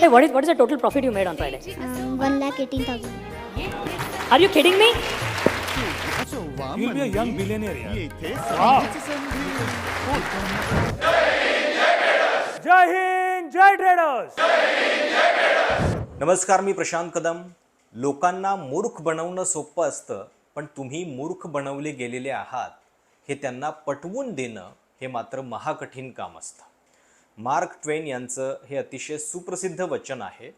Hey, what is what is the total profit you made on Friday? Um, one lakh eighteen thousand. Are you kidding me? You'll be a young billionaire यार. जय हिंद जय traders नमस्कार मी प्रशांत कदम लोकांना मूर्ख बनवणं सोपं असतं पण तुम्ही मूर्ख बनवले गेलेले आहात हे त्यांना पटवून देणं हे मात्र महाकठीण काम असतं मार्क ट्वेन यांचं हे अतिशय सुप्रसिद्ध वचन आहे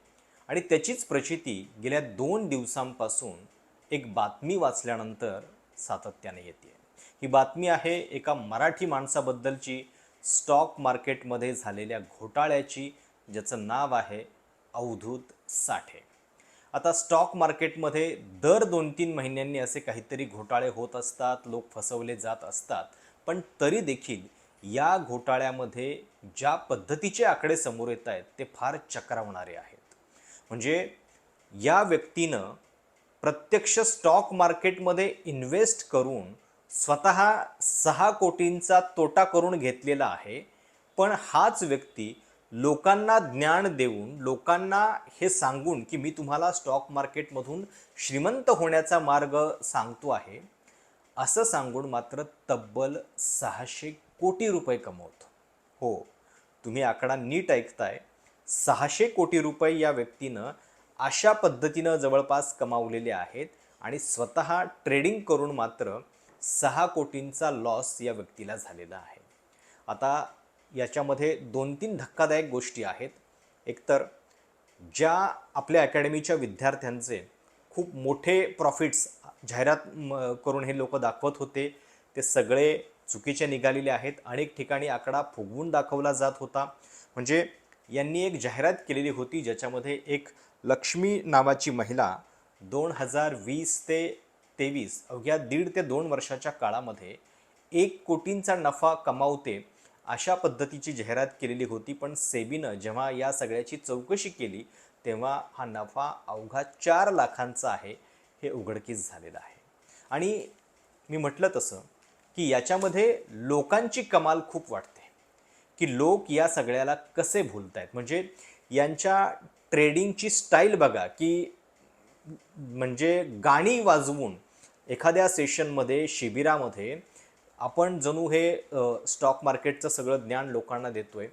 आणि त्याचीच प्रचिती गेल्या दोन दिवसांपासून एक बातमी वाचल्यानंतर सातत्याने येते. ही बातमी आहे एका मराठी माणसाबद्दलची स्टॉक मार्केटमध्ये झालेल्या घोटाळ्याची ज्याचं नाव आहे अवधूत साठे. आता स्टॉक मार्केटमध्ये दर दोन तीन महिन्यांनी असे काहीतरी घोटाळे होत असतात लोक फसवले जात असतात पण तरी देखील या घोटाळ्यामध्ये ज्या पद्धतीचे आकडे समोर येत आहेत ते फार चक्रावणारे आहेत. म्हणजे या व्यक्तीनं प्रत्यक्ष स्टॉक मार्केटमध्ये इन्व्हेस्ट करून स्वतः सहा कोटींचा तोटा करून घेतलेला आहे पण हाच व्यक्ती लोकांना ज्ञान देऊन लोकांना हे सांगून की मी तुम्हाला स्टॉक मार्केटमधून श्रीमंत होण्याचा मार्ग सांगतो आहे असं सांगून मात्र तब्बल सहाशे कोटी रुपये कमवतो. हो तुम्ही आकडा नीट ऐकताय. सहाशे कोटी रुपये या व्यक्तीनं अशा पद्धतीनं जवळपास कमावलेले आहेत आणि स्वतः ट्रेडिंग करून मात्र सहा कोटींचा लॉस या व्यक्तीला झालेला आहे. आता याच्यामध्ये दोन तीन धक्कादायक गोष्टी आहेत. एकतर ज्या आपल्या अकॅडमीच्या विद्यार्थ्यांचे खूप मोठे प्रॉफिट्स जाहिरात म, करून हे लोक दाखवत होते ते सगळे चुकीचे निघालेले आहेत. अनेक ठिकाणी आकडा फुगवून दाखवला जात होता. म्हणजे यांनी एक जाहिरात केलेली होती ज्याच्यामध्ये एक लक्ष्मी नावाची महिला दोन हजार वीस ते तेवीस अवघ्या दीड ते दोन वर्षाच्या काळामध्ये एक कोटींचा नफा कमावते अशा पद्धतीची जाहिरात केलेली होती. पण सेबीनं जेव्हा या सगळ्याची चौकशी केली तेव्हा हा नफा अवघा चार लाखांचा आहे हे उघडकीस झालेलं आहे. आणि मी म्हटलं तसं की याच्यामध्ये लोकांची कमाल खूप वाटते की लोक या सगळ्याला कसे भुलतायत? म्हणजे यांच्या ट्रेडिंगची स्टाईल बघा की म्हणजे गाणी वाजवून एखाद्या सेशनमध्ये शिबिरामध्ये आपण जणू हे स्टॉक मार्केटचं सगळं ज्ञान लोकांना देतोय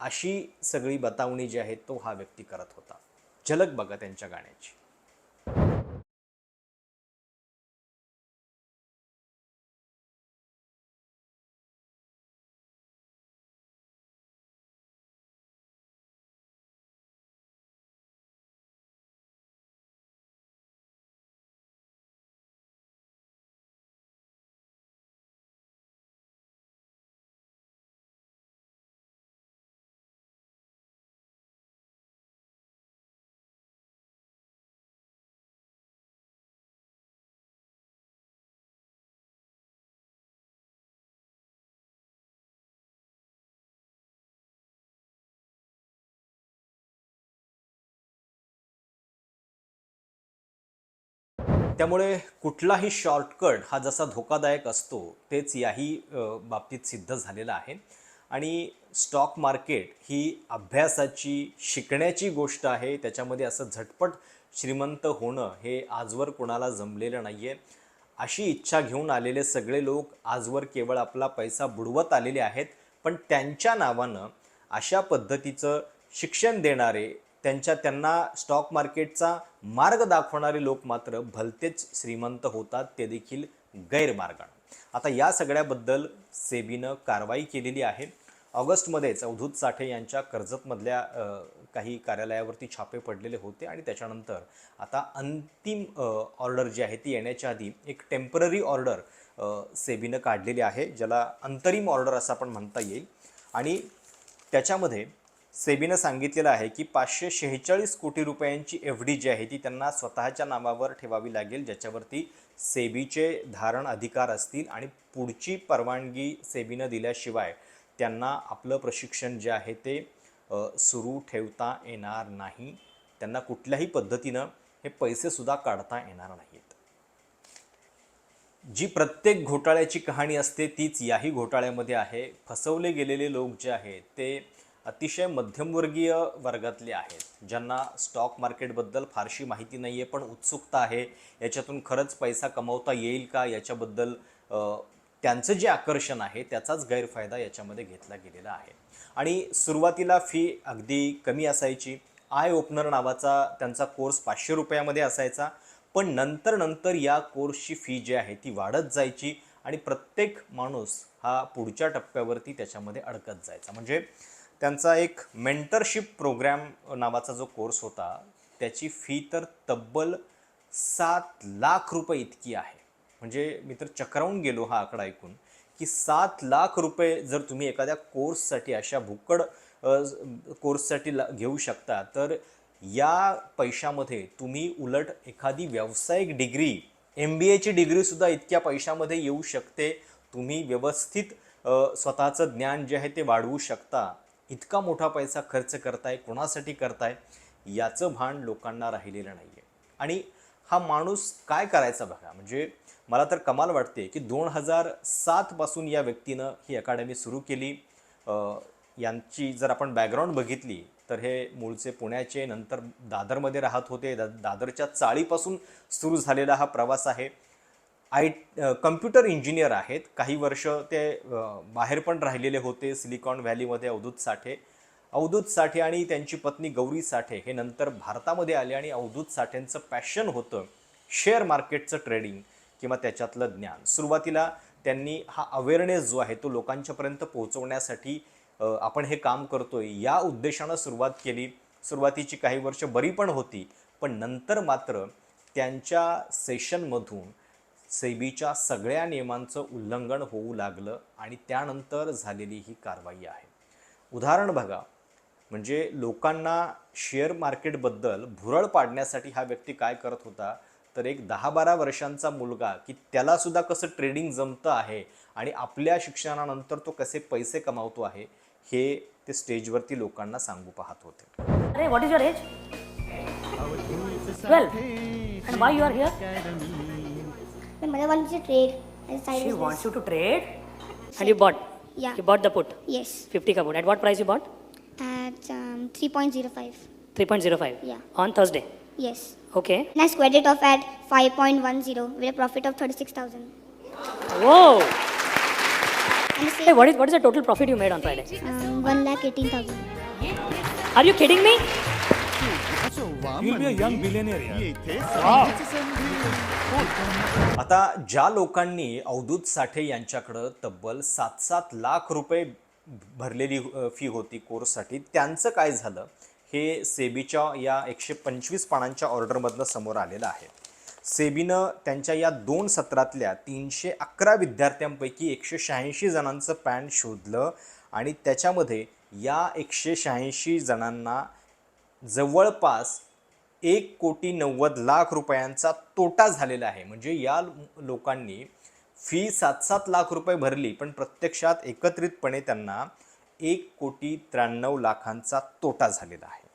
अशी सगळी बतावणी जी आहे तो हा व्यक्ती करत होता. झलक बघा त्यांच्या गाण्याची. त्यामुळे कुठलाही शॉर्टकट हा जसा धोकादायक असतो तेच याही बाबतीत सिद्ध झालेला आहे. आणि स्टॉक मार्केट ही अभ्यासाची शिकण्याची गोष्ट आहे. त्याच्यामध्ये असं झटपट श्रीमंत होणं हे आजवर कोणाला जमलेलं नाही आहे अशी इच्छा घेऊन आलेले सगळे लोक आजवर केवळ आपला पैसा बुडवत आलेले आहेत. पण त्यांच्या नावानं अशा पद्धतीचं शिक्षण देणारे त्यांच्या त्यांना स्टॉक मार्केटचा मार्ग दाखवणारे लोक मात्र भलतेच श्रीमंत होतात ते देखील गैरमार्गाने. आता या सगळ्याबद्दल सेबीनं कारवाई केलेली आहे. ऑगस्टमध्येच अवधूत साठे यांच्या कर्जतमधल्या काही कार्यालयावरती छापे पडलेले होते आणि त्याच्यानंतर आता अंतिम ऑर्डर जी आहे ती येण्याच्या आधी एक टेंपररी ऑर्डर सेबीनं काढलेली आहे ज्याला अंतरिम ऑर्डर असं आपण म्हणता येईल. आणि त्याच्यामध्ये सेबीनं सांगितलेलं आहे की पाचशे शेहेचाळीस कोटी रुपयांची एफ डी जी आहे ती त्यांना स्वतःच्या नावावर ठेवावी लागेल ज्याच्यावरती सेबीचे धारण अधिकार असतील आणि पुढची परवानगी सेबीनं दिल्याशिवाय त्यांना आपलं प्रशिक्षण जे आहे ते सुरू ठेवता येणार नाही. त्यांना कुठल्याही पद्धतीनं हे पैसेसुद्धा काढता येणार नाहीत. जी प्रत्येक घोटाळ्याची कहाणी असते तीच याही घोटाळ्यामध्ये आहे. फसवले गेलेले लोक जे आहेत ते अतिशय मध्यमवर्गीय वर्गातले आहेत ज्यांना स्टॉक मार्केटबद्दल फारशी माहिती नाही आहे पण उत्सुकता आहे. याच्यातून खरंच पैसा कमवता येईल का? याच्याबद्दल त्यांचं जे आकर्षण आहे त्याचाच गैरफायदा याच्यामध्ये घेतला गेलेला आहे. आणि सुरुवातीला फी अगदी कमी असायची. आय ओपनर नावाचा त्यांचा कोर्स पाचशे रुपयामध्ये असायचा. पण नंतर नंतर या कोर्सची फी जी आहे ती वाढत जायची आणि प्रत्येक माणूस हा पुढच्या टप्प्यावरती त्याच्यामध्ये अडकत जायचा. म्हणजे त्यांचा एक मेंटरशिप प्रोग्रॅम नावाचा जो कोर्स होता त्याची फी तर तब्बल सात लाख रुपये इतकी आहे. म्हणजे मी तर चक्रावून गेलो हा आकडा ऐकून की सात लाख रुपये जर तुम्ही एखाद्या कोर्ससाठी अशा भुक्कड कोर्ससाठी ला- घेऊ शकता तर या पैशामध्ये तुम्ही उलट एखादी व्यावसायिक डिग्री एम बी एची डिग्रीसुद्धा इतक्या पैशामध्ये येऊ शकते. तुम्ही व्यवस्थित स्वतःचं ज्ञान जे आहे ते वाढवू शकता. इतका मोठा पैसा खर्च करताय कोणासाठी करताय याचं भान लोकांना राहिलेलं नाही आहे आणि हा माणूस काय करायचा बघा? म्हणजे मला तर कमाल वाटते की दोन हजार सातपासून या व्यक्तीनं ही अकादमी सुरू केली. यांची जर आपण बॅकग्राऊंड बघितली तर हे मूळचे पुण्याचे नंतर दादरमध्ये राहत होते. दा दादरच्या चाळीपासून सुरू झालेला हा प्रवास आहे. आय कम्प्युटर इंजिनियर आहेत. काही वर्ष ते बाहेर पण राहिलेले होते सिलिकॉन व्हॅलीमध्ये अवधूत साठे. अवधूत साठे आणि त्यांची पत्नी गौरी साठे हे नंतर भारतामध्ये आले आणि अवधूत साठेंचं पॅशन होतं शेअर मार्केटचं ट्रेडिंग किंवा त्याच्यातलं ज्ञान. सुरुवातीला त्यांनी हा अवेअरनेस जो आहे तो लोकांच्यापर्यंत पोहोचवण्यासाठी आपण हे काम करतोय. या उद्देशानं सुरुवात केली. सुरुवातीची काही वर्ष बरी पण होती. पण नंतर मात्र त्यांच्या सेशनमधून सेबीच्या सगळ्या नियमांचं उल्लंघन होऊ लागलं आणि त्यानंतर झालेली ही कारवाई आहे. उदाहरण बघा म्हणजे लोकांना शेअर मार्केटबद्दल भुरळ पाडण्यासाठी हा व्यक्ती काय करत होता? तर एक दहा बारा वर्षांचा मुलगा की त्यालासुद्धा कसं ट्रेडिंग जमतं आहे आणि आपल्या शिक्षणानंतर तो कसे पैसे कमावतो आहे हे ते स्टेजवरती लोकांना सांगू पाहत होते. अरे what is your age twelve and why you are here My mother wanted to trade as a side she business. Wants you to trade and you bought Yeah. You bought the put Yes, fifty का put at what price you bought at um, 3.05. Three point zero five Yeah. On Thursday Yes. Okay And I squared it off at 5.10 with a profit of 36,000. वो And the Hey, same, what is what is the total profit you made on Friday? um, 1 lakh 18,000. Are you kidding me? You'll be a young billionaire, यार. आता ज्या लोकांनी अवधूत साठे यांच्याकडं तब्बल सात सात लाख रुपये भरलेली फी होती कोर्ससाठी. त्यांचं काय झालं? हे सेबीच्या या एकशे पंचवीस पानांच्या ऑर्डरमधनं समोर आलेलं आहे. सेबीनं त्यांच्या या दोन सत्रातल्या तीनशे अकरा विद्यार्थ्यांपैकी एकशे शहाऐंशी जणांचं पॅन शोधलं आणि त्याच्यामध्ये या एकशे शहाऐंशी जणांना जवळपास एक कोटी नव्वद लाख रुपयांचा तोटा झालेला आहे. म्हणजे या लोकांनी फी सात सात लाख रुपये भरली पण प्रत्यक्षात एकत्रितपणे त्यांना एक कोटी त्र्याण्णव लाखांचा तोटा झालेला आहे.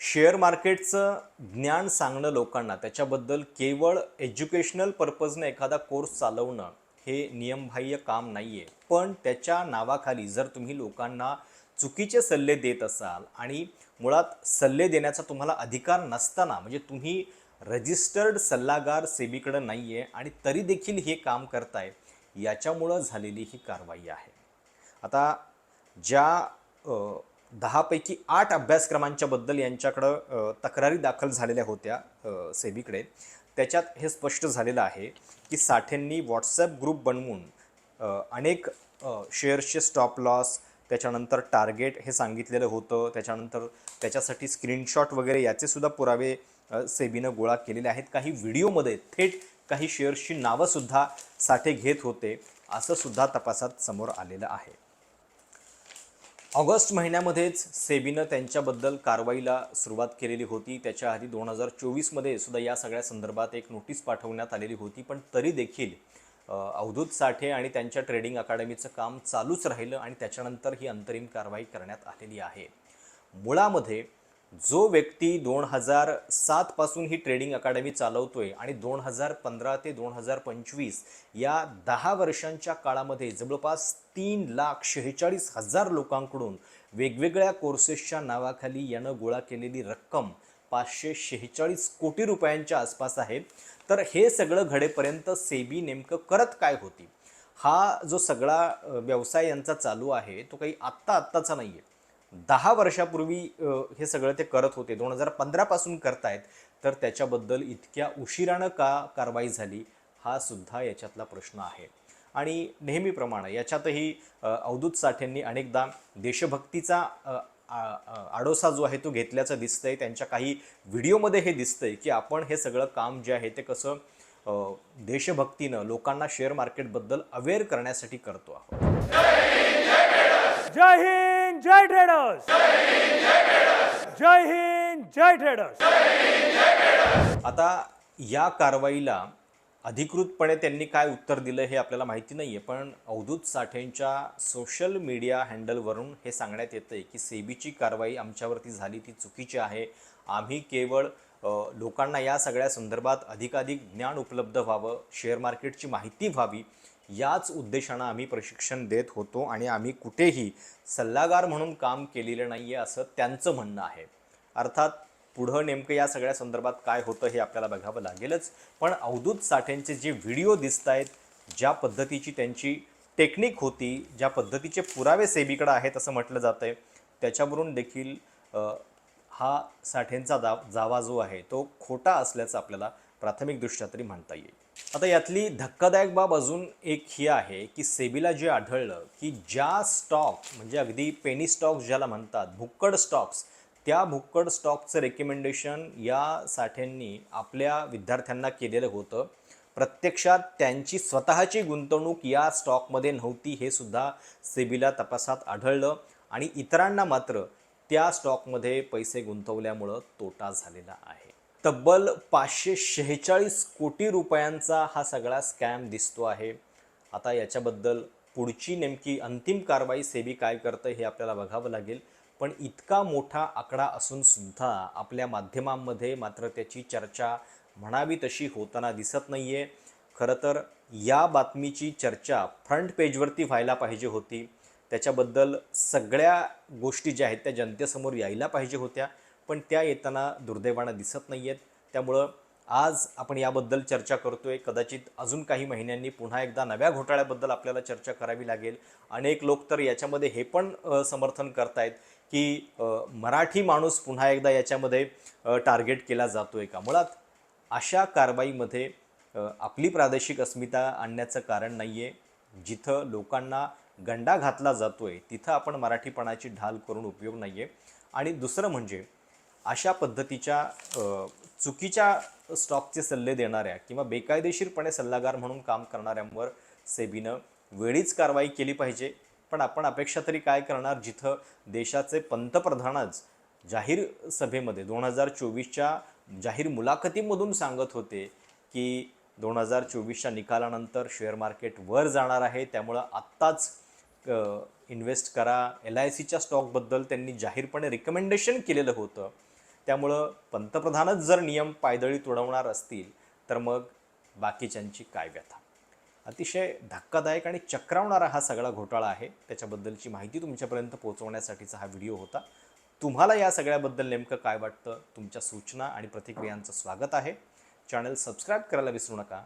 शेअर मार्केटचं ज्ञान सांगणं लोकांना त्याच्याबद्दल केवळ एज्युकेशनल पर्पजनं एखादा कोर्स चालवणं हे नियमबाह्य काम नाही आहे पण त्याच्या नावाखाली जर तुम्ही लोकांना चुकीचे सल्ले देत असाल आणि मुळात सल्ले देण्याचा तुम्हाला अधिकार नसताना म्हणजे तुम्ही रजिस्टर्ड सल्लागार सेबीकडं नाही आहे आणि तरी देखील हे काम करताय याच्यामुळं झालेली ही कारवाई आहे. आता ज्या दहापैकी आठ अभ्यासक्रमांच्याबद्दल यांच्याकडं तक्रारी दाखल झालेल्या होत्या सेबीकडे त्याच्यात हे स्पष्ट झालेलं आहे की साठेंनी व्हॉट्सॲप ग्रुप बनवून अनेक शेअर्सचे स्टॉप लॉस त्याच्यानंतर टार्गेट हे सांगितलेलं होतं. त्याच्यानंतर त्याच्यासाठी स्क्रीनशॉट वगैरे याचेसुद्धा पुरावे सेबीनं गोळा केलेले आहेत. काही व्हिडिओमध्ये थेट काही शेअर्सची नावंसुद्धा साठे घेत होते. असं सुद्धा तपासात समोर आलेलं आहे. ऑगस्ट महिन्यामध्येच सेबीनं त्यांच्याबद्दल कारवाईला सुरुवात केलेली होती. त्याच्या आधी दोन हजार चोवीसमध्ये सुद्धा या सगळ्या संदर्भात एक नोटीस पाठवण्यात आलेली होती. पण तरी देखील अवधूत साठे आणि त्यांच्या ट्रेडिंग अकादमीचं काम चालूच राहिलं आणि त्याच्यानंतर ही अंतरिम कारवाई करण्यात आलेली आहे. मुळामध्ये जो व्यक्ती दोन हजार सातपासून ही ट्रेडिंग अकाडमी चालवतोय आणि दोन हजार पंधरा ते दोन हजार पंचवीस या दहा वर्षांच्या काळामध्ये जवळपास तीन लाख शेहेचाळीस हजार लोकांकडून वेगवेगळ्या कोर्सेसच्या नावाखाली यानं गोळा केलेली रक्कम पाचशे शेहेचाळीस कोटी रुपयांच्या आसपास आहे. तर हे सगळं घडेपर्यंत सेबी नेमकं करत काय होती? हा जो सगळा व्यवसाय यांचा चालू आहे तो काही आत्ता आत्ताचा नाही आहे दहा वर्षापूर्वी हे सगळं ते करत होते. दोन हजार पंधरापासून करतायत. तर त्याच्याबद्दल इतक्या उशिरानं का कारवाई झाली हा सुद्धा याच्यातला प्रश्न आहे. आणि नेहमीप्रमाणे याच्यातही अवधूत साठेंनी अनेकदा देशभक्तीचा आडोसा जो आहे तो घेतल्याचं दिसतंय. त्यांच्या काही व्हिडिओमध्ये हे दिसतंय की आपण हे सगळं काम जे आहे ते कसं देशभक्तीनं लोकांना शेअर मार्केटबद्दल अवेअर करण्यासाठी करतो आहोत. जय हिंद जय ट्रेडर्स जय हिंद जय ट्रेडर्स आता या कारवाईला अधिकृतपणे त्यांनी काय उत्तर दिलं हे आपल्याला माहिती नाही आहे पण अवधूत साठेंच्या सोशल मीडिया हँडलवरून हे सांगण्यात येतं आहे की सेबीची कारवाई आमच्यावरती झाली ती चुकीची आहे. आम्ही केवळ लोकांना या सगळ्या संदर्भात अधिकाधिक ज्ञान उपलब्ध व्हावं शेअर मार्केटची माहिती व्हावी याच उद्देशानं आम्ही प्रशिक्षण देत होतो आणि आम्ही कुठेही सल्लागार म्हणून काम केलेलं नाही आहे असं त्यांचं म्हणणं आहे. अर्थात पुढं नेमकं या सगळ्या संदर्भात काय होतं हे आपल्याला बघावं लागेलच. पण अवधूत साठेंचे जे व्हिडिओ दिसत आहेत ज्या पद्धतीची त्यांची टेक्निक होती ज्या पद्धतीचे पुरावे सेबीकडे आहेत असं म्हटलं जातं आहे त्याच्यावरून देखील हा साठेंचा दा जावा जो आहे तो खोटा असल्याचं आपल्याला प्राथमिकदृष्ट्या तरी म्हणता येईल. आता यातली धक्कादायक बाब अजून एक ही आहे की सेबीला जे आढळलं की ज्या स्टॉक म्हणजे अगदी पेनी स्टॉक्स ज्याला म्हणतात भुक्कड स्टॉक्स त्या भुक्कड स्टॉकचं रेकमेंडेशन या साठ्यांनी आपल्या विद्यार्थ्यांना केलेलं होतं. प्रत्यक्षात त्यांची स्वतःची गुंतवणूक या स्टॉकमध्ये नव्हती हे सुद्धा सेबीला तपासात आढळलं आणि इतरांना मात्र त्या स्टॉकमध्ये पैसे गुंतवल्यामुळं तोटा झालेला आहे. तब्बल पाचशे शेहेचाळीस कोटी रुपयांचा हा सगळा स्कॅम दिसतो आहे. आता याच्याबद्दल पुढची नेमकी अंतिम कारवाई सेबी काय करतं हे आपल्याला बघावं लागेल. पण इतका मोठा आकडा असून सुद्धा आपल्या माध्यमांमध्ये मात्र त्याची चर्चा म्हणावी तशी होताना दिसत नाही आहे खरं तर या बातमीची चर्चा फ्रंट पेजवरती व्हायला पाहिजे होती. त्याच्याबद्दल सगळ्या गोष्टी ज्या आहेत त्या जनतेसमोर यायला पाहिजे होत्या. पण त्या येताना दुर्दैवानं दिसत नाही आहेत त्यामुळं आज आपण याबद्दल चर्चा करतोय. कदाचित अजून काही महिन्यांनी पुन्हा एकदा नव्या घोटाळ्याबद्दल आपल्याला चर्चा करावी लागेल. अनेक लोक तर याच्यामध्ये हे पण समर्थन करतायत की मराठी माणूस पुन्हा एकदा याच्यामध्ये टार्गेट केला जातो आहे का? मुळात अशा कारवाईमध्ये आपली प्रादेशिक अस्मिता आणण्याचं कारण नाही आहे जिथं लोकांना गंडा घातला जातो आहे तिथं आपण मराठीपणाची ढाल करून उपयोग नाही आहे आणि दुसरं म्हणजे अशा पद्धतीच्या चुकीच्या स्टॉकचे सल्ले देणाऱ्या किंवा बेकायदेशीरपणे सल्लागार म्हणून काम करणाऱ्यांवर सेबीनं वेळीच कारवाई केली पाहिजे. पण आपण अपेक्षा तरी काय करणार जिथं देशाचे पंतप्रधानच जाहीर सभेमध्ये दोन हजार चोवीसच्या जाहीर मुलाखतीमधून सांगत होते की दोन हजार चोवीसच्या निकालानंतर शेअर मार्केट वर जाणार आहे. त्यामुळं आत्ताच इन्व्हेस्ट करा. एल आय सीच्या स्टॉकबद्दल त्यांनी जाहीरपणे रिकमेंडेशन केलेलं होतं. त्यामुळं पंतप्रधानच जर नियम पायदळी तुडवणार असतील तर मग बाकीच्यांची काय व्यथा? अतिशय धक्कादायक आणि चक्रावणारा हा सगळा घोटाळा आहे. त्याच्याबद्दलची माहिती तुमच्यापर्यंत पोहोचवण्यासाठीचा हा व्हिडिओ होता. तुम्हाला या सगळ्याबद्दल नेमकं काय वाटतं? तुमच्या सूचना आणि प्रतिक्रियांचं स्वागत आहे. चॅनल सबस्क्राईब करायला विसरू नका.